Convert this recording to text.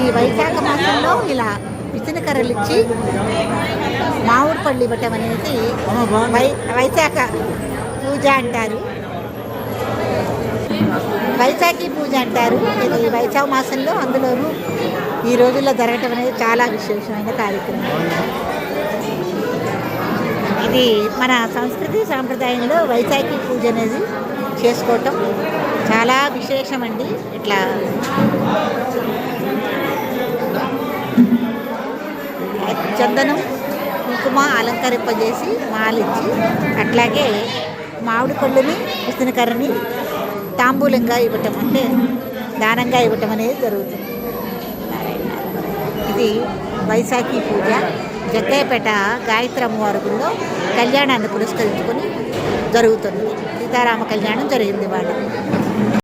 ఈ వైశాఖ మాసంలో ఇలా పిచ్చినకర్రలు ఇచ్చి మామిడి పళ్ళు ఇవ్వటం అనేది వై వైశాఖ పూజ అంటారు. వైశాఖి పూజ అంటారు. ఇది వైశాఖ మాసంలో అందులోనూ ఈ రోజుల్లో జరగటం అనేది చాలా విశేషమైన కార్యక్రమం. ఇది మన సంస్కృతి సాంప్రదాయంలో వైశాఖి పూజ అనేది చేసుకోవటం చాలా విశేషమండి. ఇట్లా చందనం కుంకుమ అలంకరింపజేసి మాలిచ్చి అట్లాగే మామిడి పళ్ళుని విసనకర్రని తాంబూలంగా ఇవ్వటం అంటే దానంగా ఇవ్వటం అనేది జరుగుతుంది. ఇది వైశాఖి పూజ. జగ్గయ్యపేట గాయత్రి అమ్మవారి గుడిలో కళ్యాణాన్ని పురస్కరించుకొని జరుగుతుంది. సీతారామ కళ్యాణం జరిగింది వాళ్ళు